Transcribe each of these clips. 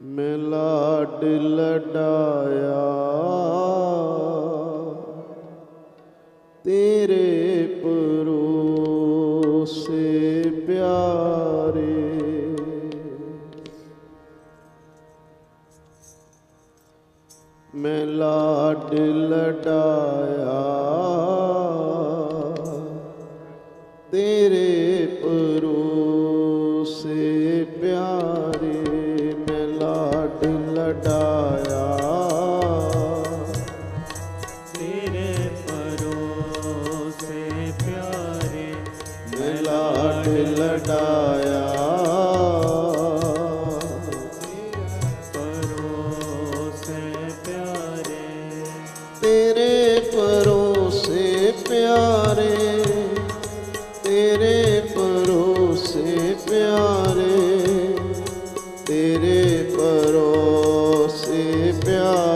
ਮੈਂ ਲਾਡ ਲਡਾਇਆ ਤੇਰੇ ਪਰੋਸੇ ਪਿਆਰੇ। ਮੈਂ ਲਡਾਇਆ ਤੇਰੇ ਪਿਆਰੇ ਤੇਰੇ ਪਰੋਸੇ ਪਿਆਰੇ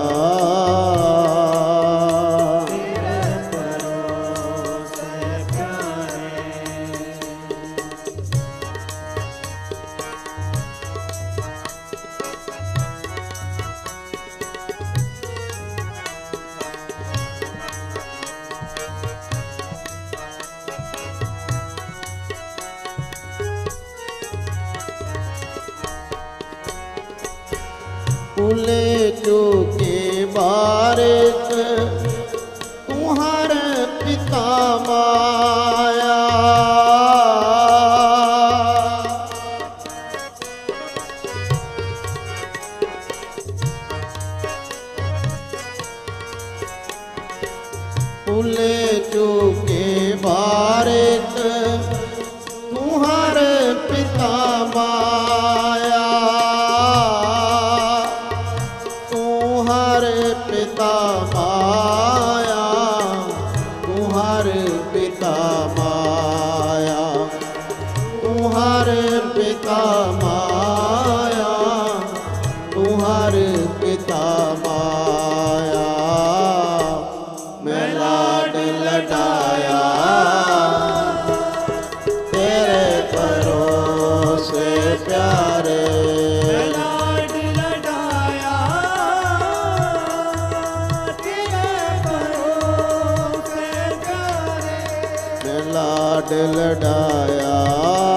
ਲਾਡ ਲੜਾਇਆ।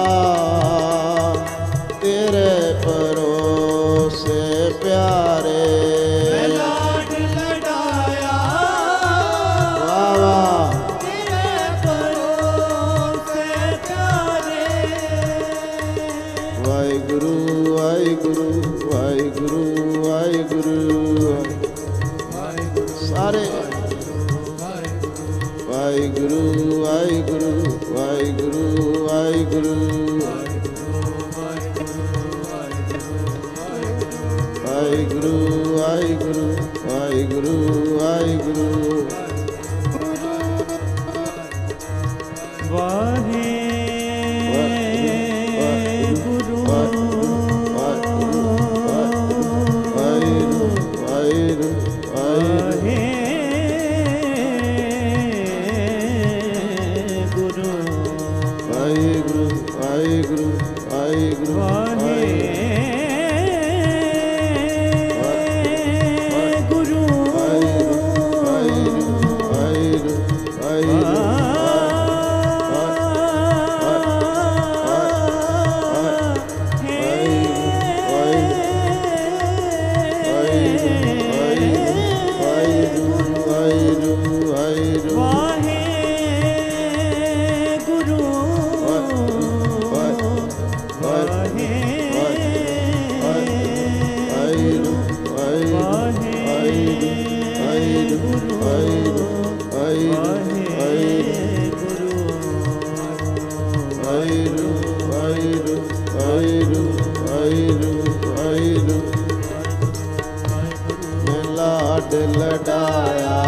ਲਡਾਇਆ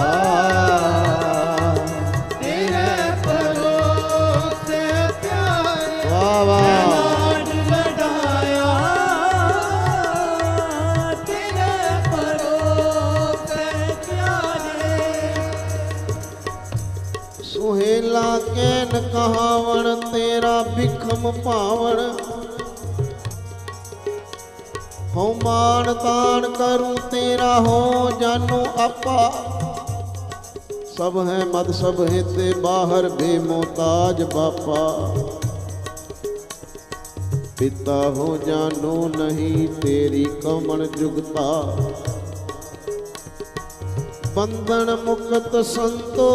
ਤੇਰੇ ਕਹਾਵਣ ਤੇਰਾ ਬਿਖਮ ਭਾਵਣ। ਹਉ ਮਾਨ ਤਾਣ ਕਰੂੰ ਤੇਰਾ ਹੋ ਜਾਨੂ ਆਪਾ। ਸਭ ਹੈ ਮਦ, ਸਭ ਹੈ ਤੇ ਬਾਹਰ ਬੇਮੋਤਾਜ ਬਾਪਾ। ਪਿਤਾ ਹੋ ਜਾਨੂ ਨਹੀਂ ਤੇਰੀ ਕਮਣ ਜੁਗਤਾ। ਬੰਧਨ ਮੁਕਤ ਸੰਤੋ।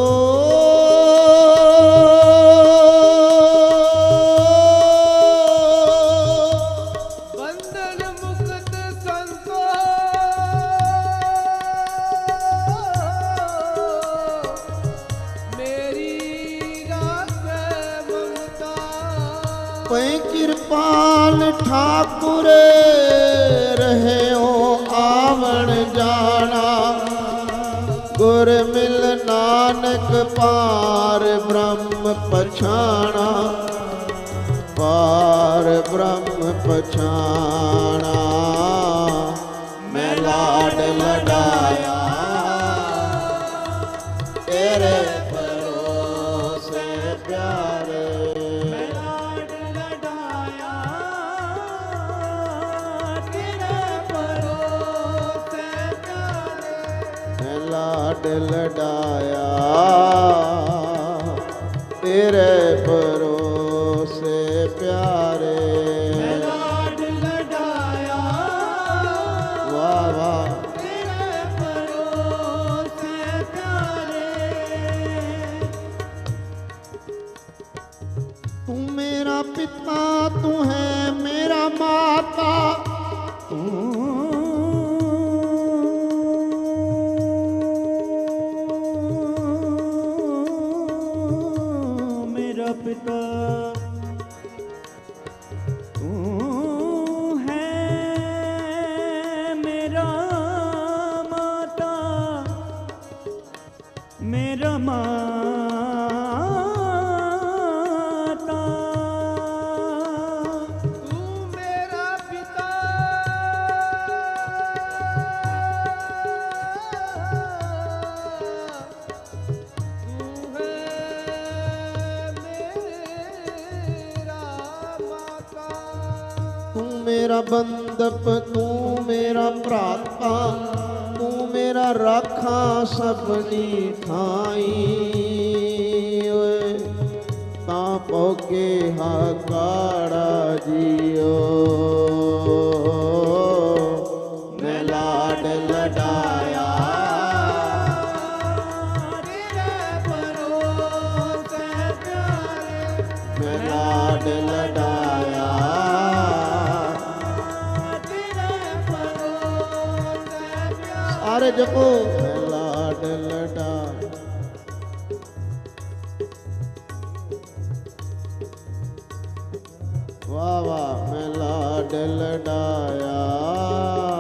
ਡਾਇਆ ਤੇਰੇ ਪਰ ਮੇਰਾ ਬੰਦਪ ਤੂੰ ਮੇਰਾ ਭਰਾਤਾ, ਤੂੰ ਮੇਰਾ ਰਾਖਾ ਸਭਨੀ ਥਾਈ। ਓਏ, ਤਾਂ ਪੋਕੇ ਹਾਕਾੜਾ ਜੀਓ। ਪ੍ਰਭੂ ਲਾਡ ਲਡਾ। ਵਾ ਵਾ ਮੈਂ ਲਾਡ ਲਡਾਇਆ।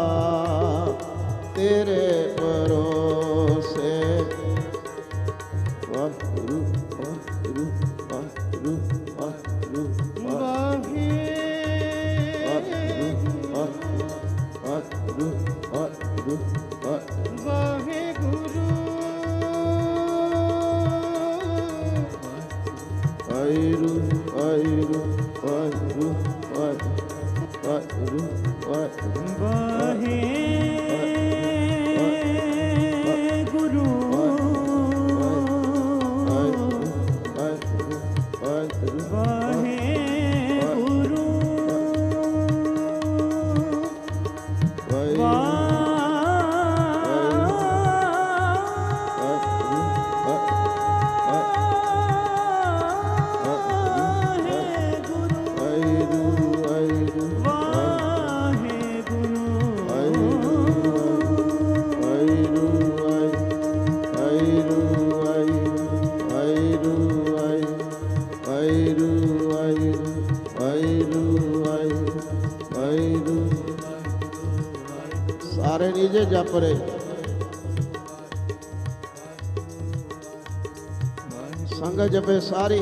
ਸਾਰੀ।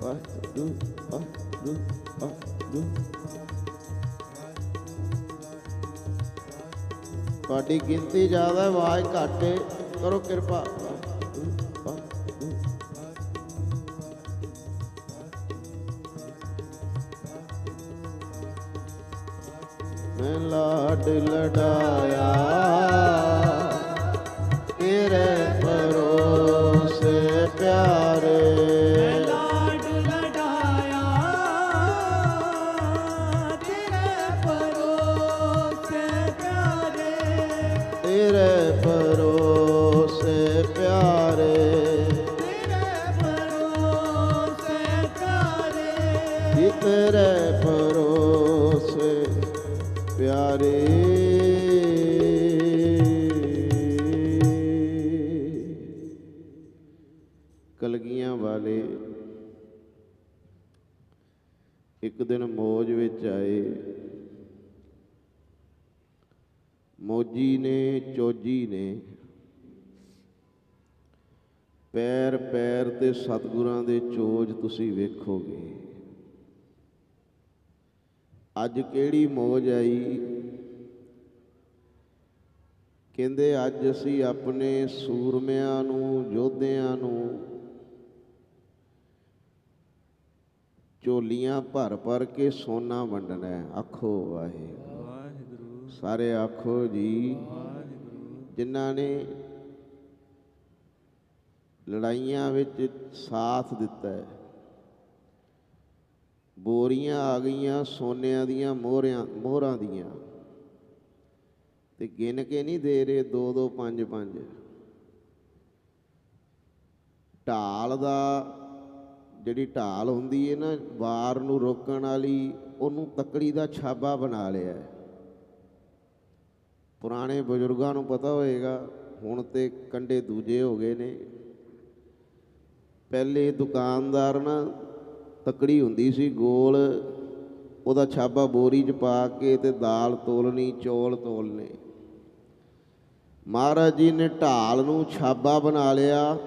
ਵਾਹਿਗੁਰੂ ਵਾਹਿਗੁਰੂ ਵਾਹਿਗੁਰੂ ਤੁਹਾਡੀ ਗਿਣਤੀ ਜ਼ਿਆਦਾ ਆਵਾਜ਼ ਘੱਟ ਕਰੋ ਕਿਰਪਾ। ਮੈਂ ਲਾਡ ਲੜਾਇਆ। ਮੌਜ ਵਿੱਚ ਆਏ। ਮੋਜੀ ਨੇ, ਚੋਜੀ ਨੇ ਪੈਰ ਪੈਰ ਤੇ ਸਤਿਗੁਰਾਂ ਦੇ ਚੋਜ ਤੁਸੀਂ ਵੇਖੋਗੇ। ਅੱਜ ਕਿਹੜੀ ਮੌਜ ਆਈ? ਕਹਿੰਦੇ, ਅੱਜ ਅਸੀਂ ਆਪਣੇ ਸੂਰਮਿਆਂ ਨੂੰ, ਯੋਧਿਆਂ ਨੂੰ ਝੋਲੀਆਂ ਭਰ ਭਰ ਕੇ ਸੋਨਾ ਵੰਡਣਾ ਆਖੋ ਵਾਹਿਗੁਰੂ। ਸਾਰੇ ਆਖੋ ਜੀ। ਜਿਨ੍ਹਾਂ ਨੇ ਲੜਾਈਆਂ ਵਿੱਚ ਸਾਥ ਦਿੱਤਾ ਹੈ। ਬੋਰੀਆਂ ਆ ਗਈਆਂ ਸੋਨਿਆਂ ਦੀਆਂ ਮੋਹਰਿਆਂ ਮੋਹਰਾਂ ਦੀਆਂ। ਤੇ ਗਿਣ ਕੇ ਨਹੀਂ ਦੇ ਰਹੇ 2 2 5 5 ਢਾਲ ਦਾ ਜਿਹੜੀ ਢਾਲ ਹੁੰਦੀ ਹੈ ਨਾ, ਵਾਰ ਨੂੰ ਰੋਕਣ ਵਾਲੀ, ਉਹਨੂੰ ਤੱਕੜੀ ਦਾ ਛਾਬਾ ਬਣਾ ਲਿਆ ਪੁਰਾਣੇ ਬਜ਼ੁਰਗਾਂ ਨੂੰ ਪਤਾ ਹੋਏਗਾ, ਹੁਣ ਤੇ ਕੰਡੇ ਦੂਜੇ ਹੋ ਗਏ ਨੇ। ਪਹਿਲੇ ਦੁਕਾਨਦਾਰ ਨਾ ਤਕੜੀ ਹੁੰਦੀ ਸੀ, ਗੋਲ ਉਹਦਾ ਛਾਬਾ ਬੋਰੀ 'ਚ ਪਾ ਕੇ ਤੇ ਦਾਲ ਤੋਲਣੀ, ਚੌਲ ਤੋਲਨੇ ਮਹਾਰਾਜ ਜੀ ਨੇ ਢਾਲ ਨੂੰ ਛਾਬਾ ਬਣਾ ਲਿਆ।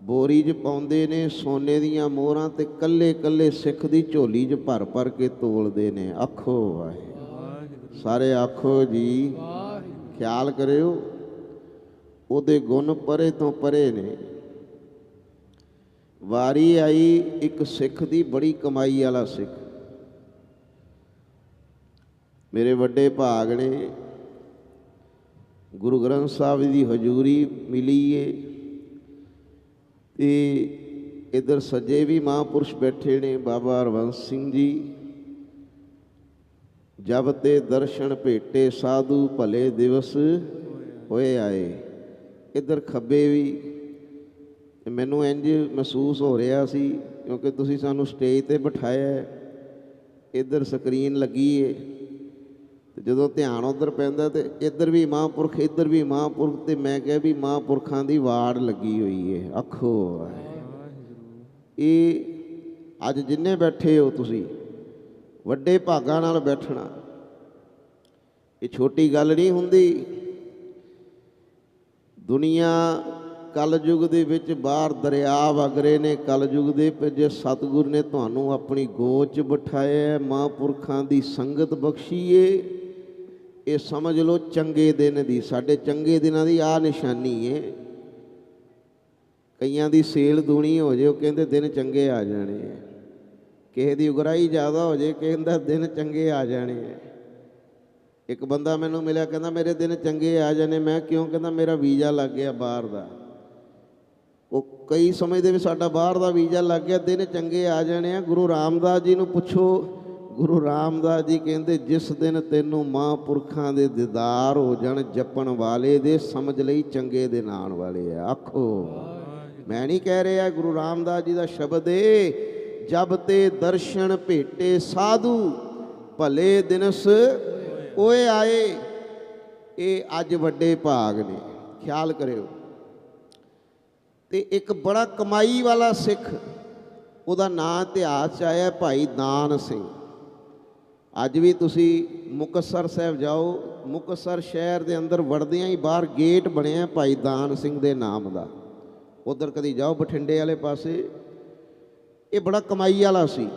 ਬੋਰੀ 'ਚ ਪਾਉਂਦੇ ਨੇ, ਸੋਨੇ ਦੀਆਂ ਮੋਹਰਾਂ ਤੇ ਕੱਲੇ ਕੱਲੇ ਸਿੱਖ ਦੀ ਝੋਲੀ 'ਚ ਭਰ ਭਰ ਕੇ ਤੋਲਦੇ ਨੇ। ਆਖੋ ਵਾਹਿਗੁਰੂ। ਸਾਰੇ ਆਖੋ ਜੀ। ਖਿਆਲ ਕਰਿਓ, ਉਹਦੇ ਗੁਣ ਪਰੇ ਤੋਂ ਪਰੇ ਨੇ। ਵਾਰੀ ਆਈ ਇੱਕ ਸਿੱਖ ਦੀ ਬੜੀ ਕਮਾਈ ਵਾਲਾ ਸਿੱਖ। ਮੇਰੇ ਵੱਡੇ ਭਾਗ ਨੇ। ਗੁਰੂ ਗ੍ਰੰਥ ਸਾਹਿਬ ਦੀ ਹਜ਼ੂਰੀ ਮਿਲੀ ਏ। ਤੇ ਇਧਰ ਸੱਜੇ ਵੀ ਮਹਾਂਪੁਰਸ਼ ਬੈਠੇ ਨੇ ਬਾਬਾ ਹਰਵੰਸ ਸਿੰਘ ਜੀ। ਜਬ ਤੇ ਦਰਸ਼ਨ ਭੇਟੇ ਸਾਧੂ ਭਲੇ ਦਿਵਸ ਹੋਏ ਆਏ। ਇਧਰ ਖੱਬੇ ਵੀ ਮੈਨੂੰ ਇੰਜ ਮਹਿਸੂਸ ਹੋ ਰਿਹਾ ਸੀ ਕਿਉਂਕਿ ਤੁਸੀਂ ਸਾਨੂੰ ਸਟੇਜ ਤੇ ਬਿਠਾਇਆ ਹੈ। ਇਧਰ ਸਕਰੀਨ ਲੱਗੀ ਏ। ਤੇ ਜਦੋਂ ਧਿਆਨ ਉਧਰ ਪੈਂਦਾ ਤੇ ਇੱਧਰ ਵੀ ਮਹਾਂਪੁਰਖ, ਇੱਧਰ ਵੀ ਮਹਾਂਪੁਰਖ ਤੇ ਮੈਂ ਕਿਹਾ ਵੀ ਮਹਾਂਪੁਰਖਾਂ ਦੀ ਵਾੜ ਲੱਗੀ ਹੋਈ ਏ। ਆਖੋ ਇਹ ਅੱਜ ਜਿੰਨੇ ਬੈਠੇ ਹੋ ਤੁਸੀਂ, ਵੱਡੇ ਭਾਗਾਂ ਨਾਲ ਬੈਠਣਾ, ਇਹ ਛੋਟੀ ਗੱਲ ਨਹੀਂ ਹੁੰਦੀ। ਦੁਨੀਆ ਕਲਯੁਗ ਦੇ ਵਿੱਚ ਬਾਹਰ ਦਰਿਆ ਵਗ ਰਹੇ ਨੇ, ਕਲਯੁਗ ਦੇ ਜੇ ਸਤਿਗੁਰ ਨੇ ਤੁਹਾਨੂੰ ਆਪਣੀ ਗੋਚ ਬਿਠਾਇਆ, ਮਹਾਂਪੁਰਖਾਂ ਦੀ ਸੰਗਤ ਬਖਸ਼ੀਏ ਇਹ ਸਮਝ ਲਓ ਚੰਗੇ ਦਿਨ ਦੀ, ਸਾਡੇ ਚੰਗੇ ਦਿਨਾਂ ਦੀ ਆ ਨਿਸ਼ਾਨੀ ਹੈ ਕਈਆਂ ਦੀ ਸੇਲ ਦੂਣੀ ਹੋ ਜੇ, ਉਹ ਕਹਿੰਦੇ ਦਿਨ ਚੰਗੇ ਆ ਜਾਣੇ ਹੈ ਕਿਸੇ ਦੀ ਉਗਰਾਈ ਜ਼ਿਆਦਾ ਹੋ ਜੇ, ਕਹਿੰਦਾ ਦਿਨ ਚੰਗੇ ਆ ਜਾਣੇ ਹੈ ਇੱਕ ਬੰਦਾ ਮੈਨੂੰ ਮਿਲਿਆ, ਕਹਿੰਦਾ ਮੇਰੇ ਦਿਨ ਚੰਗੇ ਆ ਜਾਣੇ, ਮੈਂ ਕਿਉਂ? ਕਹਿੰਦਾ ਮੇਰਾ ਵੀਜ਼ਾ ਲੱਗ ਗਿਆ ਬਾਹਰ ਦਾ। ਉਹ ਕਈ ਸਮੇਂ ਦੇ ਵੀ ਸਾਡਾ ਬਾਹਰ ਦਾ ਵੀਜ਼ਾ ਲੱਗ ਗਿਆ, ਦਿਨ ਚੰਗੇ ਆ ਜਾਣੇ ਆ। ਗੁਰੂ ਰਾਮਦਾਸ ਜੀ ਨੂੰ ਪੁੱਛੋ ਗੁਰੂ ਰਾਮਦਾਸ ਜੀ ਕਹਿੰਦੇ, ਜਿਸ ਦਿਨ ਤੈਨੂੰ ਮਹਾਂਪੁਰਖਾਂ ਦੇ ਦੀਦਾਰ ਹੋ ਜਾਣ, ਜਪਣ ਵਾਲੇ ਦੇ ਸਮਝ ਲਈ ਚੰਗੇ ਦਿਨ ਆਉਣ ਵਾਲੇ ਆ। ਆਖੋ। ਮੈਂ ਨਹੀਂ ਕਹਿ ਰਿਹਾ ਗੁਰੂ ਰਾਮਦਾਸ ਜੀ ਦਾ ਸ਼ਬਦ ਏ, ਜਬ ਤੇ ਦਰਸ਼ਨ ਭੇਟੇ ਸਾਧੂ, ਭਲੇ ਦਿਨਸ ਓਏ ਆਏ। ਇਹ ਅੱਜ ਵੱਡੇ ਭਾਗ ਨੇ, ਖਿਆਲ ਕਰਿਓ। ਤੇ ਇੱਕ ਬੜਾ ਕਮਾਈ ਵਾਲਾ ਸਿੱਖ, ਉਹਦਾ ਨਾਂ ਇਤਿਹਾਸ ਚ ਆਇਆ ਭਾਈ ਦਾਨ ਸਿੰਘ। ਅੱਜ ਵੀ ਤੁਸੀਂ ਮੁਕਤਸਰ ਸਾਹਿਬ ਜਾਓ, ਮੁਕਤਸਰ ਸ਼ਹਿਰ ਦੇ ਅੰਦਰ ਵੜਦਿਆਂ ਹੀ ਬਾਹਰ ਗੇਟ ਬਣਿਆ ਭਾਈ ਦਾਨ ਸਿੰਘ ਦੇ ਨਾਮ ਦਾ। ਉਧਰ ਕਦੀ ਜਾਓ ਬਠਿੰਡੇ ਵਾਲੇ ਪਾਸੇ। ਇਹ ਬੜਾ ਕਮਾਈ ਵਾਲਾ ਸੀ।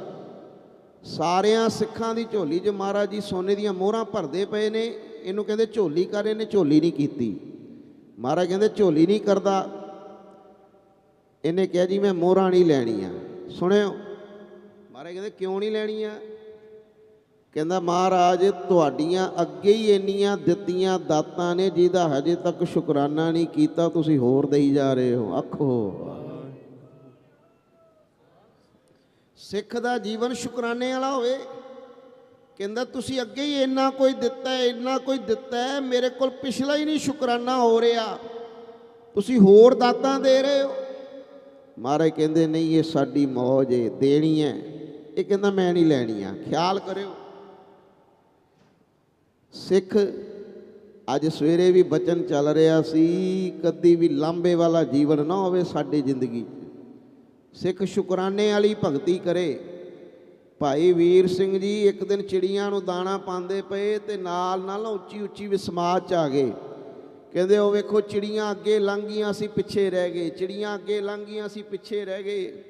ਸਾਰਿਆਂ ਸਿੱਖਾਂ ਦੀ ਝੋਲੀ 'ਚ ਮਹਾਰਾਜ ਜੀ ਸੋਨੇ ਦੀਆਂ ਮੋਹਰਾਂ ਭਰਦੇ ਪਏ ਨੇ। ਇਹਨੂੰ ਕਹਿੰਦੇ ਝੋਲੀ ਕਰ, ਇਹਨੇ ਝੋਲੀ ਨਹੀਂ ਕੀਤੀ। ਮਹਾਰਾਜ ਕਹਿੰਦੇ ਝੋਲੀ ਨਹੀਂ ਕਰਦਾ। ਇਹਨੇ ਕਿਹਾ ਜੀ ਮੈਂ ਮੋਹਰਾਂ ਨਹੀਂ ਲੈਣੀਆਂ। ਸੁਣਿਓ? ਮਹਾਰਾਜ ਕਹਿੰਦੇ ਕਿਉਂ ਨਹੀਂ ਲੈਣੀਆਂ? ਕਹਿੰਦਾ, ਮਹਾਰਾਜ, ਤੁਹਾਡੀਆਂ ਅੱਗੇ ਹੀ ਇੰਨੀਆਂ ਦਿੱਤੀਆਂ ਦਾਤਾਂ ਨੇ ਜਿਹਦਾ ਹਜੇ ਤੱਕ ਸ਼ੁਕਰਾਨਾ ਨਹੀਂ ਕੀਤਾ, ਤੁਸੀਂ ਹੋਰ ਦੇਈ ਜਾ ਰਹੇ ਹੋ। ਆਖੋ ਸਿੱਖ ਦਾ ਜੀਵਨ ਸ਼ੁਕਰਾਨੇ ਵਾਲਾ ਹੋਵੇ। ਕਹਿੰਦਾ, ਤੁਸੀਂ ਅੱਗੇ ਹੀ ਇੰਨਾ ਕੋਈ ਦਿੱਤਾ ਹੈ, ਇੰਨਾ ਕੋਈ ਦਿੱਤਾ ਹੈ, ਮੇਰੇ ਕੋਲ ਪਿਛਲਾ ਹੀ ਨਹੀਂ ਸ਼ੁਕਰਾਨਾ ਹੋ ਰਿਹਾ। ਤੁਸੀਂ ਹੋਰ ਦਾਤਾਂ ਦੇ ਰਹੇ ਹੋ। ਮਹਾਰਾਜ ਕਹਿੰਦੇ, ਨਹੀਂ, ਇਹ ਸਾਡੀ ਮੌਜ ਏ, ਦੇਣੀ ਹੈ। ਇਹ ਕਹਿੰਦਾ, ਮੈਂ ਨਹੀਂ ਲੈਣੀ ਆ ਖਿਆਲ ਕਰਿਓ। ਸਿੱਖ ਅੱਜ ਸਵੇਰੇ ਵੀ ਬਚਨ ਚੱਲ ਰਿਹਾ ਸੀ, ਕਦੀ ਵੀ ਲਾਂਬੇ ਵਾਲਾ ਜੀਵਨ ਨਾ ਹੋਵੇ ਸਾਡੀ ਜ਼ਿੰਦਗੀ 'ਚ। ਸਿੱਖ ਸ਼ੁਕਰਾਨੇ ਵਾਲੀ ਭਗਤੀ ਕਰੇ। ਭਾਈ ਵੀਰ ਸਿੰਘ ਜੀ ਇੱਕ ਦਿਨ ਚਿੜੀਆਂ ਨੂੰ ਦਾਣਾ ਪਾਉਂਦੇ ਪਏ ਤੇ ਨਾਲ ਨਾਲ ਨਾ ਉੱਚੀ ਉੱਚੀ ਵੀ ਸਮਾਜ ਚ ਆ ਗਏ। ਕਹਿੰਦੇ ਉਹ ਵੇਖੋ ਚਿੜੀਆਂ ਅੱਗੇ ਲੰਘ ਗਈਆਂ ਅਸੀਂ ਪਿੱਛੇ ਰਹਿ ਗਏ। ਚਿੜੀਆਂ ਅੱਗੇ ਲੰਘ ਗਈਆਂ ਅਸੀਂ ਪਿੱਛੇ ਰਹਿ ਗਏ।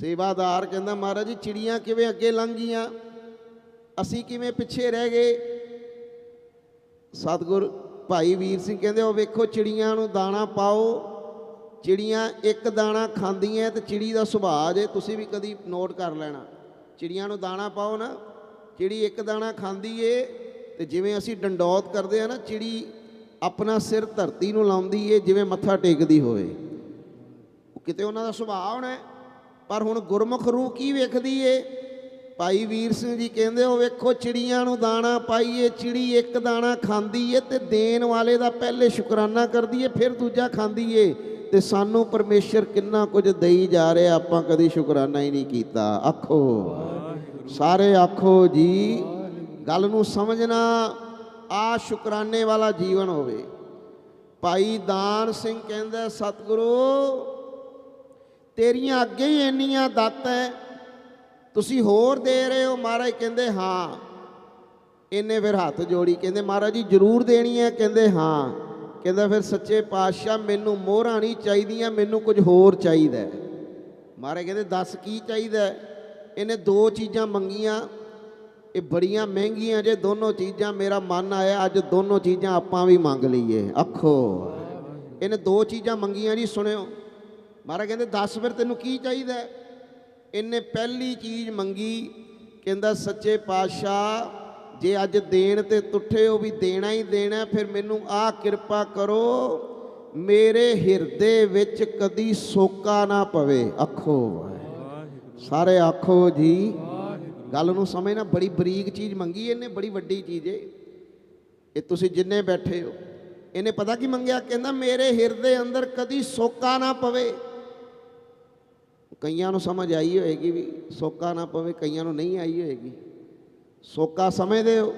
ਸੇਵਾਦਾਰ ਕਹਿੰਦਾ, ਮਹਾਰਾਜ ਜੀ, ਚਿੜੀਆਂ ਕਿਵੇਂ ਅੱਗੇ ਲੰਘ ਗਈਆਂ ਅਸੀਂ ਕਿਵੇਂ ਪਿੱਛੇ ਰਹਿ ਗਏ? ਸਤਿਗੁਰ ਭਾਈ ਵੀਰ ਸਿੰਘ ਕਹਿੰਦੇ ਉਹ ਵੇਖੋ ਚਿੜੀਆਂ ਨੂੰ ਦਾਣਾ ਪਾਓ, ਚਿੜੀਆਂ ਇੱਕ ਦਾਣਾ ਖਾਂਦੀਆਂ ਤੇ ਚਿੜੀ ਦਾ ਸੁਭਾਅ ਜੇ, ਤੁਸੀਂ ਵੀ ਕਦੀ ਨੋਟ ਕਰ ਲੈਣਾ। ਚਿੜੀਆਂ ਨੂੰ ਦਾਣਾ ਪਾਓ ਨਾ, ਚਿੜੀ ਇੱਕ ਦਾਣਾ ਖਾਂਦੀ ਏ, ਤੇ ਜਿਵੇਂ ਅਸੀਂ ਡੰਡੌਤ ਕਰਦੇ ਆ ਨਾ, ਚਿੜੀ ਆਪਣਾ ਸਿਰ ਧਰਤੀ ਨੂੰ ਲਾਉਂਦੀ ਏ, ਜਿਵੇਂ ਮੱਥਾ ਟੇਕਦੀ ਹੋਵੇ। ਕਿਤੇ ਉਹਨਾਂ ਦਾ ਸੁਭਾਅ ਹੋਣਾ ਪਰ ਹੁਣ ਗੁਰਮੁਖ ਰੂਹ ਕੀ ਵੇਖਦੀ ਏ? ਭਾਈ ਵੀਰ ਸਿੰਘ ਜੀ ਕਹਿੰਦੇ ਉਹ ਵੇਖੋ ਚਿੜੀਆਂ ਨੂੰ ਦਾਣਾ ਪਾਈਏ, ਚਿੜੀ ਇੱਕ ਦਾਣਾ ਖਾਂਦੀ ਏ ਤੇ ਦੇਣ ਵਾਲੇ ਦਾ ਪਹਿਲੇ ਸ਼ੁਕਰਾਨਾ ਕਰਦੀ ਏ ਫਿਰ ਦੂਜਾ ਖਾਂਦੀ ਏ ਤੇ ਸਾਨੂੰ ਪਰਮੇਸ਼ਰ ਕਿੰਨਾ ਕੁਝ ਦੇਈ ਜਾ ਰਿਹਾ, ਆਪਾਂ ਕਦੀ ਸ਼ੁਕਰਾਨਾ ਹੀ ਨਹੀਂ ਕੀਤਾ। ਆਖੋ, ਸਾਰੇ ਆਖੋ ਜੀ, ਗੱਲ ਨੂੰ ਸਮਝਣਾ, ਆ ਸ਼ੁਕਰਾਨੇ ਵਾਲਾ ਜੀਵਨ ਹੋਵੇ। ਭਾਈ ਦਾਨ ਸਿੰਘ ਕਹਿੰਦਾ, ਸਤਿਗੁਰੂ, ਤੇਰੀਆਂ ਅੱਗੇ ਹੀ ਇੰਨੀਆਂ ਦਾਤਾਂ ਤੁਸੀਂ ਹੋਰ ਦੇ ਰਹੇ ਹੋ? ਮਹਾਰਾਜ ਕਹਿੰਦੇ, ਹਾਂ। ਇਹਨੇ ਫਿਰ ਹੱਥ ਜੋੜੀ, ਕਹਿੰਦੇ, ਮਹਾਰਾਜ ਜੀ, ਜ਼ਰੂਰ ਦੇਣੀ ਹੈ। ਕਹਿੰਦੇ, ਹਾਂ। ਕਹਿੰਦਾ ਫਿਰ, ਸੱਚੇ ਪਾਤਸ਼ਾਹ, ਮੈਨੂੰ ਮੋਹਰਾਂ ਨਹੀਂ ਚਾਹੀਦੀਆਂ, ਮੈਨੂੰ ਕੁਝ ਹੋਰ ਚਾਹੀਦਾ ਮਹਾਰਾਜ ਕਹਿੰਦੇ, ਦੱਸ ਕੀ ਚਾਹੀਦਾ ਇਹਨੇ ਦੋ ਚੀਜ਼ਾਂ ਮੰਗੀਆਂ। ਇਹ ਬੜੀਆਂ ਮਹਿੰਗੀਆਂ ਜੇ ਦੋਨੋਂ ਚੀਜ਼ਾਂ, ਮੇਰਾ ਮਨ ਆਇਆ, ਅੱਜ ਦੋਨੋਂ ਚੀਜ਼ਾਂ ਆਪਾਂ ਵੀ ਮੰਗ ਲਈਏ। ਆਖੋ ਇਹਨੇ ਦੋ ਚੀਜ਼ਾਂ ਮੰਗੀਆਂ ਜੀ, ਸੁਣਿਓ। ਮਹਾਰਾਜ ਕਹਿੰਦੇ, ਦੱਸ ਫਿਰ ਤੈਨੂੰ ਕੀ ਚਾਹੀਦਾ ਇਹਨੇ ਪਹਿਲੀ ਚੀਜ਼ ਮੰਗੀ, ਕਹਿੰਦਾ, ਸੱਚੇ ਪਾਤਸ਼ਾਹ, ਜੇ ਅੱਜ ਦੇਣ ਤੇ ਤੁੱਠੇ ਹੋ ਵੀ ਦੇਣਾ ਹੀ ਦੇਣਾ, ਫਿਰ ਮੈਨੂੰ ਆਹ ਕਿਰਪਾ ਕਰੋ, ਮੇਰੇ ਹਿਰਦੇ ਵਿੱਚ ਕਦੀ ਸੋਕਾ ਨਾ ਪਵੇ। ਆਖੋ ਸਾਰੇ ਆਖੋ ਜੀ। ਗੱਲ ਨੂੰ ਸਮਝਣਾ, ਬੜੀ ਬਰੀਕ ਚੀਜ਼ ਮੰਗੀ ਇਹਨੇ, ਬੜੀ ਵੱਡੀ ਚੀਜ਼ ਏ। ਇਹ ਤੁਸੀਂ ਜਿੰਨੇ ਬੈਠੇ ਹੋ, ਇਹਨੇ ਪਤਾ ਕੀ ਮੰਗਿਆ? ਕਹਿੰਦਾ, ਮੇਰੇ ਹਿਰਦੇ ਅੰਦਰ ਕਦੀ ਸੋਕਾ ਨਾ ਪਵੇ। ਕਈਆਂ ਨੂੰ ਸਮਝ ਆਈ ਹੋਏਗੀ ਵੀ ਸੋਕਾ ਨਾ ਪਵੇ, ਕਈਆਂ ਨੂੰ ਨਹੀਂ ਆਈ ਹੋਏਗੀ। ਸੋਕਾ ਸਮਝਦੇ ਹੋ?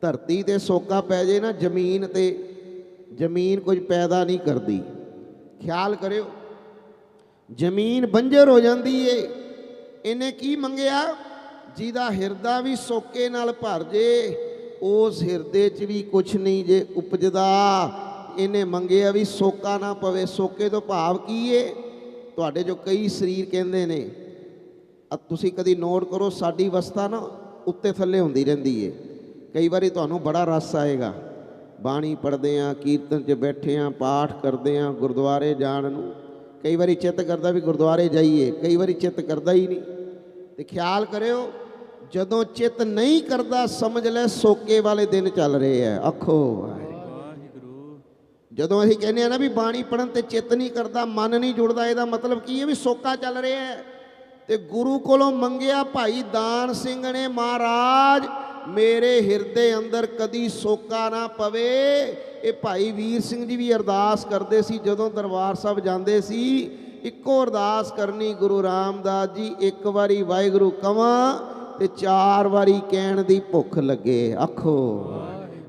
ਧਰਤੀ ਤੇ ਸੋਕਾ ਪੈ ਜੇ ਨਾ, ਜ਼ਮੀਨ ਤੇ ਜ਼ਮੀਨ ਕੁਝ ਪੈਦਾ ਨਹੀਂ ਕਰਦੀ। ਖਿਆਲ ਕਰਿਓ, ਜ਼ਮੀਨ ਬੰਜਰ ਹੋ ਜਾਂਦੀ ਏ। ਇਹਨੇ ਕੀ ਮੰਗਿਆ? ਜਿਹਦਾ ਹਿਰਦਾ ਵੀ ਸੋਕੇ ਨਾਲ ਭਰ ਜੇ, ਉਸ ਹਿਰਦੇ 'ਚ ਵੀ ਕੁਝ ਨਹੀਂ ਜੇ ਉਪਜਦਾ। ਇਹਨੇ ਮੰਗਿਆ ਵੀ ਸੋਕਾ ਨਾ ਪਵੇ। ਸੋਕੇ ਤੋਂ ਭਾਵ ਕੀ ਏ? ਤੁਹਾਡੇ ਜੋ ਕਈ ਸਰੀਰ ਕਹਿੰਦੇ ਨੇ ਤੁਸੀਂ ਕਦੀ ਨੋਟ ਕਰੋ ਸਾਡੀ ਅਵਸਥਾ ਨਾ ਉੱਤੇ ਥੱਲੇ ਹੁੰਦੀ ਰਹਿੰਦੀ ਏ। ਕਈ ਵਾਰੀ ਤੁਹਾਨੂੰ ਬੜਾ ਰਸ ਆਏਗਾ। ਬਾਣੀ ਪੜ੍ਹਦੇ ਆ, ਕੀਰਤਨ 'ਚ ਬੈਠੇ ਆ, ਪਾਠ ਕਰਦੇ ਆ, ਗੁਰਦੁਆਰੇ ਜਾਣ ਨੂੰ। ਕਈ ਵਾਰੀ ਚਿੱਤ ਕਰਦਾ ਵੀ ਗੁਰਦੁਆਰੇ ਜਾਈਏ, ਕਈ ਵਾਰੀ ਚਿੱਤ ਕਰਦਾ ਹੀ ਨਹੀਂ। ਤੇ ਖਿਆਲ ਕਰਿਓ, ਜਦੋਂ ਚਿੱਤ ਨਹੀਂ ਕਰਦਾ, ਸਮਝ ਲੈ ਸੋਕੇ ਵਾਲੇ ਦਿਨ ਚੱਲ ਰਹੇ ਆ। ਆਖੋ ਜਦੋਂ ਅਸੀਂ ਕਹਿੰਦੇ ਆ ਨਾ ਵੀ ਬਾਣੀ ਪੜਨ ਤੇ ਚਿੱਤ ਨਹੀਂ ਕਰਦਾ, ਮਨ ਨਹੀਂ ਜੁੜਦਾ, ਇਹਦਾ ਮਤਲਬ ਕੀ ਹੈ ਵੀ ਸੋਕਾ ਚੱਲ ਰਿਹਾ ਹੈ। ਤੇ ਗੁਰੂ ਕੋਲੋਂ ਮੰਗਿਆ ਭਾਈ ਦਾਨ ਸਿੰਘ ਨੇ, ਮਹਾਰਾਜ, ਮੇਰੇ ਹਿਰਦੇ ਅੰਦਰ ਕਦੀ ਸੋਕਾ ਨਾ ਪਵੇ। ਇਹ ਭਾਈ ਵੀਰ ਸਿੰਘ ਜੀ ਵੀ ਅਰਦਾਸ ਕਰਦੇ ਸੀ, ਜਦੋਂ ਦਰਬਾਰ ਸਾਹਿਬ ਜਾਂਦੇ ਸੀ, ਇੱਕੋ ਅਰਦਾਸ ਕਰਨੀ ਗੁਰੂ ਰਾਮਦਾਸ ਜੀ, ਇੱਕ ਵਾਰੀ ਵਾਹਿਗੁਰੂ ਕਵਾਂ ਤੇ ਚਾਰ ਵਾਰੀ ਕਹਿਣ ਦੀ ਭੁੱਖ ਲੱਗੇ। ਆਖੋ,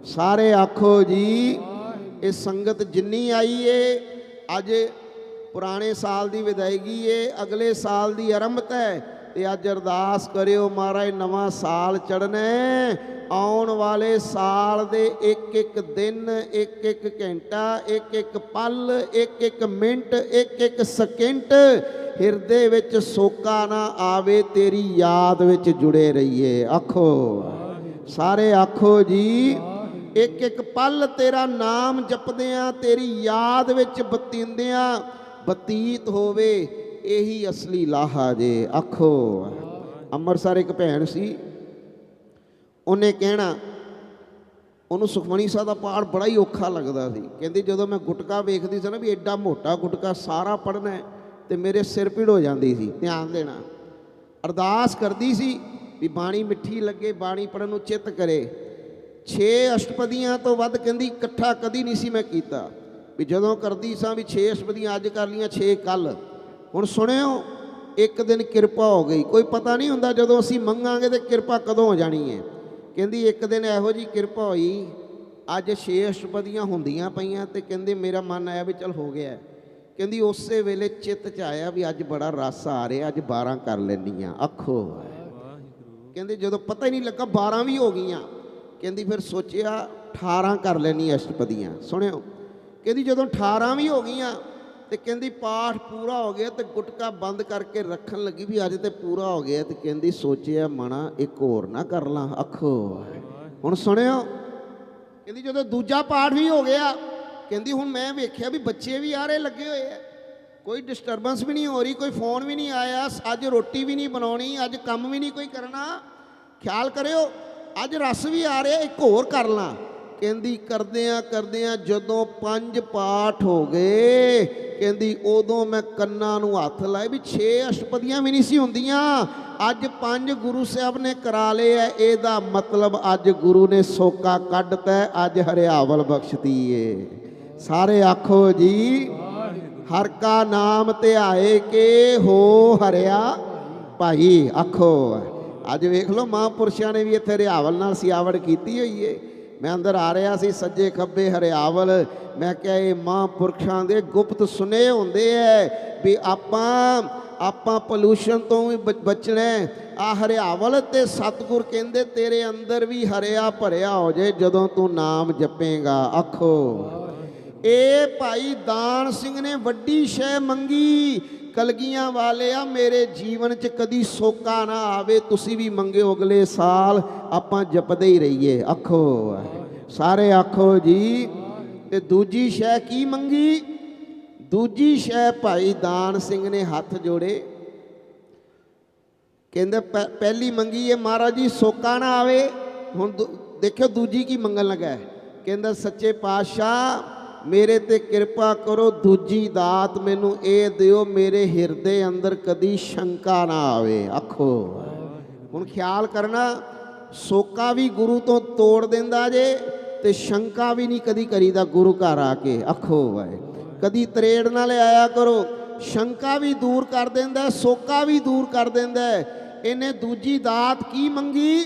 ਸਾਰੇ ਆਖੋ ਜੀ ਇਹ ਸੰਗਤ ਜਿੰਨੀ ਆਈ ਏ, ਅੱਜ ਪੁਰਾਣੇ ਸਾਲ ਦੀ ਵਿਦਾਇਗੀ ਏ, ਅਗਲੇ ਸਾਲ ਦੀ ਆਰੰਭਤ ਹੈ ਤੇ ਅੱਜ ਅਰਦਾਸ ਕਰਿਓ ਮਹਾਰਾਜ, ਨਵਾਂ ਸਾਲ ਚੜਨਾ ਆਉਣ ਵਾਲੇ ਸਾਲ ਦੇ ਇੱਕ ਇੱਕ ਦਿਨ ਇੱਕ ਇੱਕ ਘੰਟਾ ਇੱਕ ਇੱਕ ਪਲ ਇੱਕ ਇੱਕ ਮਿੰਟ ਇੱਕ ਇੱਕ ਸਕਿੰਟ ਹਿਰਦੇ ਵਿੱਚ ਸੋਕਾ ਨਾ ਆਵੇ, ਤੇਰੀ ਯਾਦ ਵਿੱਚ ਜੁੜੇ ਰਹੀਏ। ਆਖੋ, ਸਾਰੇ ਆਖੋ ਜੀ। ਇੱਕ ਇੱਕ ਪਲ ਤੇਰਾ ਨਾਮ ਜਪਦਿਆਂ, ਤੇਰੀ ਯਾਦ ਵਿੱਚ ਬਤੀਂਦਿਆਂ, ਬਤੀਤ ਹੋਵੇ, ਇਹੀ ਅਸਲੀ ਲਾਹਾ ਜੇ, ਆਖੋ। ਅੰਮ੍ਰਿਤਸਰ ਇੱਕ ਭੈਣ ਸੀ, ਉਹਨੇ ਕਹਿਣਾ, ਉਹਨੂੰ ਸੁਖਮਣੀ ਸਾਹਿਬ ਦਾ ਪਾਠ ਬੜਾ ਹੀ ਔਖਾ ਲੱਗਦਾ ਸੀ। ਕਹਿੰਦੀ ਜਦੋਂ ਮੈਂ ਗੁਟਕਾ ਵੇਖਦੀ ਸੀ ਨਾ ਵੀ ਐਡਾ ਮੋਟਾ ਗੁਟਕਾ ਸਾਰਾ ਪੜਨਾ ਤੇ ਮੇਰੇ ਸਿਰ ਪੀੜ ਹੋ ਜਾਂਦੀ ਸੀ, ਧਿਆਨ ਦੇਣਾ। ਅਰਦਾਸ ਕਰਦੀ ਸੀ ਵੀ ਬਾਣੀ ਮਿੱਠੀ ਲੱਗੇ, ਬਾਣੀ ਪੜਨ ਨੂੰ ਚਿੱਤ ਕਰੇ। 6 ਅਸ਼ਟਪਦੀਆਂ ਤੋਂ ਵੱਧ ਕਹਿੰਦੀ ਇਕੱਠਾ ਕਦੀ ਨਹੀਂ ਸੀ ਮੈਂ ਕੀਤਾ। ਵੀ ਜਦੋਂ ਕਰਦੀ ਸਾਂ ਵੀ 6 ਅਸ਼ਟਪਦੀਆਂ ਅੱਜ ਕਰ ਲੀਆਂ 6 ਕੱਲ। ਹੁਣ ਸੁਣਿਓ ਇੱਕ ਦਿਨ ਕਿਰਪਾ ਹੋ ਗਈ। ਕੋਈ ਪਤਾ ਨਹੀਂ ਹੁੰਦਾ ਜਦੋਂ ਅਸੀਂ ਮੰਗਾਂਗੇ ਤੇ ਕਿਰਪਾ ਕਦੋਂ ਹੋ ਜਾਣੀ ਹੈ। ਕਹਿੰਦੀ ਇੱਕ ਦਿਨ ਇਹੋ ਜੀ ਕਿਰਪਾ ਹੋਈ ਅੱਜ 6 ਅਸ਼ਟਪਦੀਆਂ ਹੁੰਦੀਆਂ ਪਈਆਂ ਤੇ ਕਹਿੰਦੇ ਮੇਰਾ ਮਨ ਆਇਆ ਵੀ ਚਲ ਹੋ ਗਿਆ। ਕਹਿੰਦੀ ਉਸੇ ਵੇਲੇ ਚਿੱਤ ਚ ਆਇਆ ਵੀ ਅੱਜ ਬੜਾ ਰਸ ਆ ਰਿਹਾ ਅੱਜ 12 ਕਰ ਲੈਣੀ ਆ। ਅੱਖੋ। ਕਹਿੰਦੇ ਜਦੋਂ ਪਤਾ ਹੀ ਨਹੀਂ ਲੱਗਾ 12 ਵੀ ਹੋ ਗਈਆਂ। ਕਹਿੰਦੀ, ਫਿਰ ਸੋਚਿਆ 18 ਕਰ ਲੈਣੀ ਅਸ਼ਟਪਦੀਆਂ। ਸੁਣਿਓ, ਕਹਿੰਦੀ, ਜਦੋਂ 18 ਵੀ ਹੋ ਗਈਆਂ ਤੇ ਕਹਿੰਦੀ ਪਾਠ ਪੂਰਾ ਹੋ ਗਿਆ ਤੇ ਗੁਟਕਾ ਬੰਦ ਕਰਕੇ ਰੱਖਣ ਲੱਗੀ ਵੀ ਅੱਜ ਤੇ ਪੂਰਾ ਹੋ ਗਿਆ ਤੇ ਕਹਿੰਦੀ, ਸੋਚਿਆ ਮਣਾ ਇੱਕ ਹੋਰ ਨਾ ਕਰ ਲਾਂ, ਅੱਖੋ। ਹੁਣ ਸੁਣਿਓ, ਕਹਿੰਦੀ, ਜਦੋਂ ਦੂਜਾ ਪਾਠ ਵੀ ਹੋ ਗਿਆ, ਕਹਿੰਦੀ, ਹੁਣ ਮੈਂ ਵੇਖਿਆ ਵੀ ਬੱਚੇ ਵੀ ਆ ਰਹੇ ਲੱਗੇ ਹੋਏ ਆ। ਕੋਈ ਡਿਸਟਰਬੈਂਸ ਵੀ ਨਹੀਂ ਹੋ ਰਹੀ, ਕੋਈ ਫੋਨ ਵੀ ਨਹੀਂ ਆਇਆ, ਅੱਜ ਰੋਟੀ ਵੀ ਨਹੀਂ ਬਣਾਉਣੀ, ਅੱਜ ਕੰਮ ਵੀ ਨਹੀਂ ਕੋਈ ਕਰਨਾ। ਖਿਆਲ ਕਰਿਓ ਅੱਜ ਰਸ ਵੀ ਆ ਰਿਹਾ ਇੱਕ ਹੋਰ ਕਰ ਲਾਂ। ਕਹਿੰਦੀ ਕਰਦਿਆਂ ਕਰਦਿਆਂ ਜਦੋਂ ਪੰਜ ਪਾਠ ਹੋ ਗਏ ਕਹਿੰਦੀ ਉਦੋਂ ਮੈਂ ਕੰਨਾਂ ਨੂੰ ਹੱਥ ਲਾਏ ਵੀ 6 ਅਸ਼ਟਪਦੀਆਂ ਵੀ ਨਹੀਂ ਸੀ ਹੁੰਦੀਆਂ। ਅੱਜ ਪੰਜ ਗੁਰੂ ਸਾਹਿਬ ਨੇ ਕਰਾ ਲਏ ਐ ਇਹਦਾ ਮਤਲਬ ਅੱਜ ਗੁਰੂ ਨੇ ਸੋਕਾ ਕੱਢਤਾ ਹੈ, ਅੱਜ ਹਰਿਆਵਲ ਬਖਸ਼ਤੀ ਏ ਸਾਰੇ ਆਖੋ ਜੀ ਹਰ ਕਾ ਨਾਮ ਧਿਆਏ ਕੇ ਹੋ ਹਰਿਆ ਭਾਈ ਆਖੋ। ਅੱਜ ਵੇਖ ਲਓ ਮਹਾਂਪੁਰਸ਼ਾਂ ਨੇ ਵੀ ਇੱਥੇ ਹਰਿਆਵਲ ਨਾਲ ਸਿਆਵੜ ਕੀਤੀ ਹੋਈ ਏ। ਮੈਂ ਅੰਦਰ ਆ ਰਿਹਾ ਸੀ, ਸੱਜੇ ਖੱਬੇ ਹਰਿਆਵਲ। ਮੈਂ ਕਿਹਾ, ਇਹ ਮਹਾਂਪੁਰਖਾਂ ਦੇ ਗੁਪਤ ਸੁਨੇ ਹੁੰਦੇ ਐ ਵੀ ਆਪਾਂ ਆਪਾਂ ਪੋਲੂਸ਼ਨ ਤੋਂ ਵੀ ਬਚ- ਬਚਣਾ ਹੈ। ਆ ਹਰਿਆਵਲ ਤੇ ਸਤਿਗੁਰ ਕਹਿੰਦੇ, ਤੇਰੇ ਅੰਦਰ ਵੀ ਹਰਿਆ ਭਰਿਆ ਹੋ ਜੇ ਜਦੋਂ ਤੂੰ ਨਾਮ ਜਪੇਗਾ। ਆਖੋ। ਇਹ ਭਾਈ ਦਾਨ ਸਿੰਘ ਨੇ ਵੱਡੀ ਸ਼ੈ ਮੰਗੀ। ਕਲਗੀਆਂ ਵਾਲਿਆ, ਮੇਰੇ ਜੀਵਨ 'ਚ ਕਦੀ ਸੋਕਾ ਨਾ ਆਵੇ, ਤੁਸੀਂ ਵੀ ਮੰਗਿਓ ਅਗਲੇ ਸਾਲ, ਆਪਾਂ ਜਪਦੇ ਹੀ ਰਹੀਏ। ਆਖੋ ਸਾਰੇ ਆਖੋ ਜੀ, ਤੇ ਦੂਜੀ ਸ਼ੈ ਕੀ ਮੰਗੀ? ਦੂਜੀ ਸ਼ੈ ਭਾਈ ਦਾਨ ਸਿੰਘ ਨੇ ਹੱਥ ਜੋੜੇ। ਕਹਿੰਦੇ ਪਹਿ- ਪਹਿਲੀ ਮੰਗੀ ਹੈ ਮਹਾਰਾਜ ਜੀ, ਸੋਕਾ ਨਾ ਆਵੇ। ਹੁਣ ਦੂ- ਦੇਖਿਓ ਦੂਜੀ ਕੀ ਮੰਗਣ ਲੱਗਾ ਕਹਿੰਦਾ, ਸੱਚੇ ਪਾਤਸ਼ਾਹ ਮੇਰੇ ਤੇ ਕਿਰਪਾ ਕਰੋ, ਦੂਜੀ ਦਾਤ ਮੈਨੂੰ ਇਹ ਦਿਓ, ਮੇਰੇ ਹਿਰਦੇ ਅੰਦਰ ਕਦੀ ਸ਼ੰਕਾ ਨਾ ਆਵੇ। ਆਖੋ। ਹੁਣ ਖਿਆਲ ਕਰਨਾ, ਸੋਕਾ ਵੀ ਗੁਰੂ ਤੋਂ ਤੋੜ ਦਿੰਦਾ ਜੇ ਤੇ ਸ਼ੰਕਾ ਵੀ ਨਹੀਂ ਕਦੀ ਕਰੀਦਾ ਗੁਰੂ ਘਰ ਆ ਕੇ। ਆਖੋ ਵਾਏ ਕਦੀ ਤਰੇੜ ਨਾਲ ਆਇਆ ਕਰੋ। ਸ਼ੰਕਾ ਵੀ ਦੂਰ ਕਰ ਦਿੰਦਾ, ਸੋਕਾ ਵੀ ਦੂਰ ਕਰ ਦਿੰਦਾ। ਇਹਨੇ ਦੂਜੀ ਦਾਤ ਕੀ ਮੰਗੀ?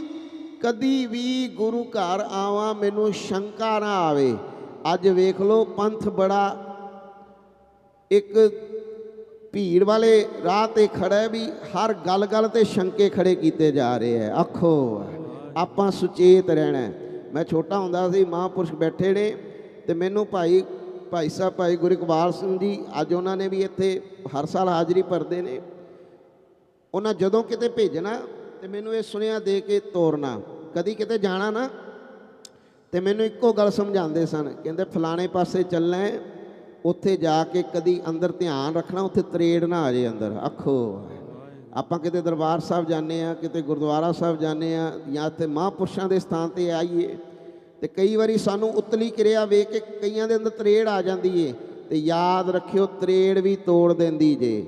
ਕਦੀ ਵੀ ਗੁਰੂ ਘਰ ਆਵਾਂ, ਮੈਨੂੰ ਸ਼ੰਕਾ ਨਾ ਆਵੇ। ਅੱਜ ਵੇਖ ਲਓ ਪੰਥ ਬੜਾ ਇੱਕ ਭੀੜ ਵਾਲੇ ਰਾਹ ਤੇ ਖੜਾ ਵੀ ਹਰ ਗੱਲ ਗੱਲ ਤੇ ਸ਼ੰਕੇ ਖੜੇ ਕੀਤੇ ਜਾ ਰਹੇ ਹੈ। ਆਖੋ, ਆਪਾਂ ਸੁਚੇਤ ਰਹਿਣਾ ਮੈਂ ਛੋਟਾ ਹੁੰਦਾ ਸੀ, ਮਹਾਂਪੁਰਸ਼ ਬੈਠੇ ਨੇ ਤੇ ਮੈਨੂੰ ਭਾਈ ਭਾਈ ਸਾਹਿਬ, ਭਾਈ ਗੁਰੂ ਇਕਬਾਲ ਸਿੰਘ ਜੀ ਅੱਜ ਉਹਨਾਂ ਨੇ ਵੀ ਇੱਥੇ ਹਰ ਸਾਲ ਹਾਜ਼ਰੀ ਭਰਦੇ ਨੇ। ਉਹਨਾਂ ਜਦੋਂ ਕਿਤੇ ਭੇਜਣਾ ਤੇ ਮੈਨੂੰ ਇਹ ਸੁਨੇਹਾ ਦੇ ਕੇ ਤੋਰਨਾ। ਕਦੀ ਕਿਤੇ ਜਾਣਾ ਨਾ ਤੇ ਮੈਨੂੰ ਇੱਕੋ ਗੱਲ ਸਮਝਾਉਂਦੇ ਸਨ, ਕਹਿੰਦੇ ਫਲਾਣੇ ਪਾਸੇ ਚੱਲਣਾ ਉੱਥੇ ਜਾ ਕੇ ਕਦੀ ਅੰਦਰ ਧਿਆਨ ਰੱਖਣਾ, ਉੱਥੇ ਤਰੇੜ ਨਾ ਆ ਜੇ ਅੰਦਰ ਆਖੋ ਆਪਾਂ ਕਿਤੇ ਦਰਬਾਰ ਸਾਹਿਬ ਜਾਂਦੇ ਆ ਕਿਤੇ ਗੁਰਦੁਆਰਾ ਸਾਹਿਬ ਜਾਂਦੇ ਆ ਜਾਂ ਇੱਥੇ ਮਹਾਂਪੁਰਸ਼ਾਂ ਦੇ ਸਥਾਨ ਤੇ ਆਈਏ, ਤੇ ਕਈ ਵਾਰੀ ਸਾਨੂੰ ਉਤਲੀ ਕਿਰਿਆ ਵੇਖ ਕੇ ਕਈਆਂ ਦੇ ਅੰਦਰ ਤਰੇੜ ਆ ਜਾਂਦੀ ਏ, ਤੇ ਯਾਦ ਰੱਖਿਓ ਤਰੇੜ ਵੀ ਤੋੜ ਦਿੰਦੀ ਜੇ।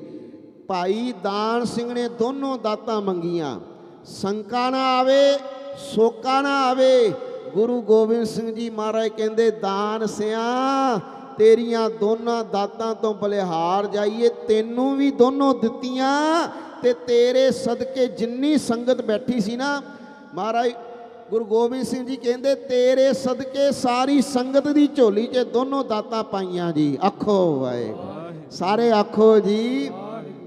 ਭਾਈ ਦਾਨ ਸਿੰਘ ਨੇ ਦੋਨੋਂ ਦਾਤਾਂ ਮੰਗੀਆਂ, ਸੰਕਾ ਨਾ ਆਵੇ, ਸੋਕਾ ਨਾ ਆਵੇ ਗੁਰੂ ਗੋਬਿੰਦ ਸਿੰਘ ਜੀ ਮਹਾਰਾਜ ਕਹਿੰਦੇ ਦਾਨ ਸਿਆ ਤੇਰੀਆਂ ਦੋਨਾਂ ਦਾਤਾਂ ਤੋਂ ਬਲਿਹਾਰ ਜਾਈਏ ਤੈਨੂੰ ਵੀ ਦੋਨੋਂ ਦਿੱਤੀਆਂ ਤੇ ਤੇਰੇ ਸਦਕੇ ਜਿੰਨੀ ਸੰਗਤ ਬੈਠੀ ਸੀ ਨਾ ਮਹਾਰਾਜ ਗੁਰੂ ਗੋਬਿੰਦ ਸਿੰਘ ਜੀ ਕਹਿੰਦੇ ਤੇਰੇ ਸਦਕੇ ਸਾਰੀ ਸੰਗਤ ਦੀ ਝੋਲੀ 'ਚ ਦੋਨੋਂ ਦਾਤਾਂ ਪਾਈਆਂ ਜੀ। ਆਖੋ ਵਾਏ ਸਾਰੇ ਆਖੋ ਜੀ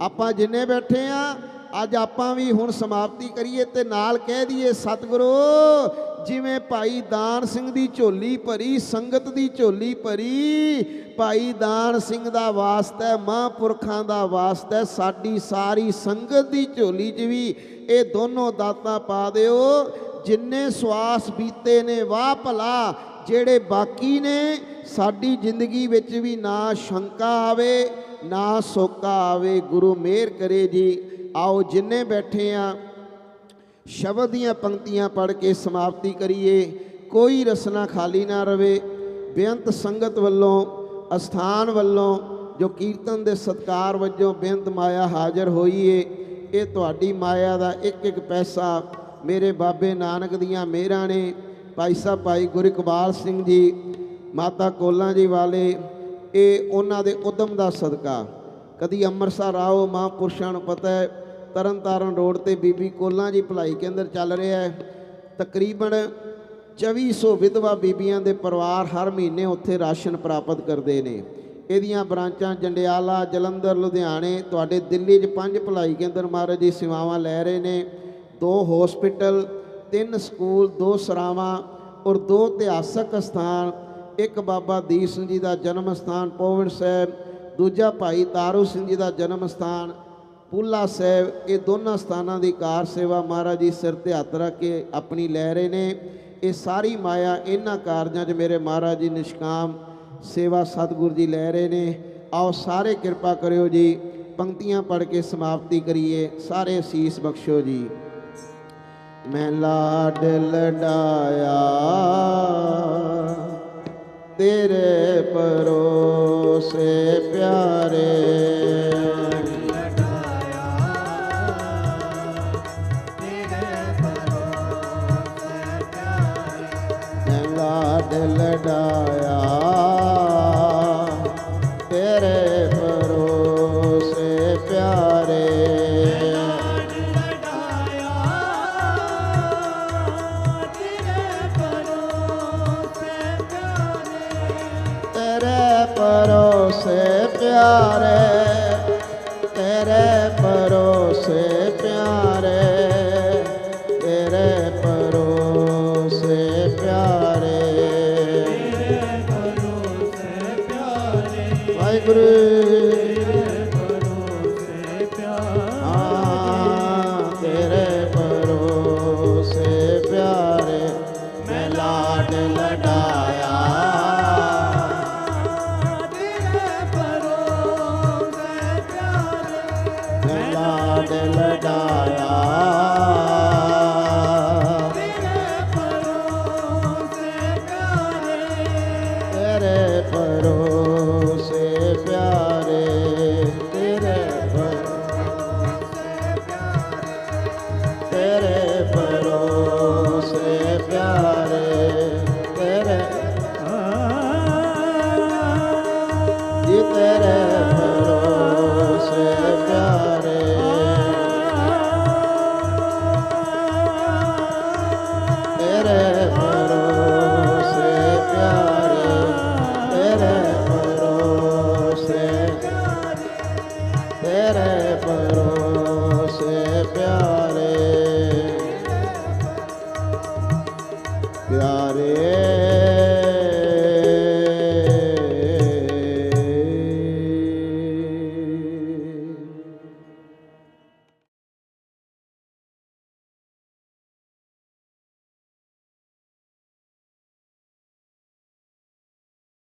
ਆਪਾਂ ਜਿੰਨੇ ਬੈਠੇ ਆ ਅੱਜ ਆਪਾਂ ਵੀ ਹੁਣ ਸਮਾਪਤੀ ਕਰੀਏ ਤੇ ਨਾਲ ਕਹਿ ਦਈਏ ਸਤਿਗੁਰੂ ਜਿਵੇਂ ਭਾਈ ਦਾਨ ਸਿੰਘ ਦੀ ਝੋਲੀ ਭਰੀ ਸੰਗਤ ਦੀ ਝੋਲੀ ਭਰੀ ਭਾਈ ਦਾਨ ਸਿੰਘ ਦਾ ਵਾਸਤਾ ਹੈ, ਮਹਾਂਪੁਰਖਾਂ ਦਾ ਵਾਸਤਾ ਹੈ, ਸਾਡੀ ਸਾਰੀ ਸੰਗਤ ਦੀ ਝੋਲੀ 'ਚ ਵੀ ਇਹ ਦੋਨੋਂ ਦਾਤਾਂ ਪਾ ਦਿਓ। ਜਿੰਨੇ ਸਵਾਸ ਬੀਤੇ ਨੇ ਵਾਹ ਭਲਾ ਜਿਹੜੇ ਬਾਕੀ ਨੇ ਸਾਡੀ ਜ਼ਿੰਦਗੀ ਵਿੱਚ ਵੀ ਨਾ ਸ਼ੰਕਾ ਆਵੇ ਨਾ ਸੋਕਾ ਆਵੇ ਗੁਰੂ ਮਿਹਰ ਕਰੇ ਜੀ। ਆਓ ਜਿੰਨੇ ਬੈਠੇ ਆ, ਸ਼ਬਦ ਦੀਆਂ ਪੰਕਤੀਆਂ ਪੜ੍ਹ ਕੇ ਸਮਾਪਤੀ ਕਰੀਏ। ਕੋਈ ਰਸਨਾ ਖਾਲੀ ਨਾ ਰਵੇ। ਬੇਅੰਤ ਸੰਗਤ ਵੱਲੋਂ, ਅਸਥਾਨ ਵੱਲੋਂ, ਜੋ ਕੀਰਤਨ ਦੇ ਸਤਕਾਰ ਵਜੋਂ ਬੇਅੰਤ ਮਾਇਆ ਹਾਜ਼ਰ ਹੋਈ ਏ ਇਹ ਤੁਹਾਡੀ ਮਾਇਆ ਦਾ ਇੱਕ ਇੱਕ ਪੈਸਾ ਮੇਰੇ ਬਾਬੇ ਨਾਨਕ ਦੀਆਂ ਮਿਹਰਾਂ ਨੇ। ਭਾਈ ਸਾਹਿਬ, ਭਾਈ ਗੁਰਇਕਬਾਲ ਸਿੰਘ ਜੀ, ਮਾਤਾ ਕੋਲਾਂ ਜੀ ਵਾਲੇ, ਇਹ ਉਹਨਾਂ ਦੇ ਉਦਮ ਦਾ ਸਦਕਾ। ਕਦੀ ਅੰਮ੍ਰਿਤਸਰ ਆਓ, ਮਹਾਂਪੁਰਸ਼ਾਂ ਨੂੰ ਪਤਾ ਹੈ ਤਰਨਤਾਰਨ ਰੋਡ ਤੇ ਬੀਬੀ ਕੋਲਾਂ ਜੀ ਭਲਾਈ ਕੇਂਦਰ ਚੱਲ ਰਿਹਾ ਹੈ। ਤਕਰੀਬਨ 2400 ਵਿਧਵਾ ਬੀਬੀਆਂ ਦੇ ਪਰਿਵਾਰ ਹਰ ਮਹੀਨੇ ਉੱਥੇ ਰਾਸ਼ਨ ਪ੍ਰਾਪਤ ਕਰਦੇ ਨੇ। ਇਹਦੀਆਂ ਬ੍ਰਾਂਚਾਂ ਜੰਡਿਆਲਾ, ਜਲੰਧਰ, ਲੁਧਿਆਣੇ, ਤੁਹਾਡੇ ਦਿੱਲੀ 'ਚ ਪੰਜ ਭਲਾਈ ਕੇਂਦਰ ਮਹਾਰਾਜ ਜੀ ਸੇਵਾਵਾਂ ਲੈ ਰਹੇ ਨੇ। ਦੋ ਹਸਪੀਟਲ ਤਿੰਨ ਸਕੂਲ, ਦੋ ਸਰਾਵਾਂ ਔਰ ਦੋ ਇਤਿਹਾਸਕ ਸਥਾਨ। ਇੱਕ ਬਾਬਾ ਦੀਪ ਸਿੰਘ ਜੀ ਦਾ ਜਨਮ ਸਥਾਨ ਪੋਵਨ ਸਾਹਿਬ, ਦੂਜਾ ਭਾਈ ਤਾਰੂ ਸਿੰਘ ਜੀ ਦਾ ਜਨਮ ਸਥਾਨ ਪੂਲਾ ਸਾਹਿਬ, ਇਹ ਦੋਨਾਂ ਸਥਾਨਾਂ ਦੀ ਕਾਰ ਸੇਵਾ ਮਹਾਰਾਜ ਜੀ ਸਿਰ ਤੇ ਹੱਥ ਰੱਖ ਕੇ ਆਪਣੀ ਲੈ ਰਹੇ ਨੇ। ਇਹ ਸਾਰੀ ਮਾਇਆ ਇਹਨਾਂ ਕਾਰਜਾਂ 'ਚ ਮੇਰੇ ਮਹਾਰਾਜ ਜੀ ਨਿਸ਼ਕਾਮ ਸੇਵਾ ਸਤਿਗੁਰੂ ਜੀ ਲੈ ਰਹੇ ਨੇ। ਆਓ ਸਾਰੇ ਕਿਰਪਾ ਕਰਿਓ ਜੀ, ਪੰਕਤੀਆਂ ਪੜ੍ਹ ਕੇ ਸਮਾਪਤੀ ਕਰੀਏ। ਸਾਰੇ ਸੀਸ ਬਖਸ਼ੋ ਜੀ। ਮੈਂ ਲਾਡ ਲਡਾਇਆ, ਤੇਰੇ ਪਰੋਸੇ ਪਿਆਰੇ ਲਾਡ ਲਡਾਇਆ ਤੇਰੇ ਪਰੋਸੇ ਪਿਆਰੇ। ਤੇਰੇ ਪਰੋਸੇ ਪਿਆਰੇ।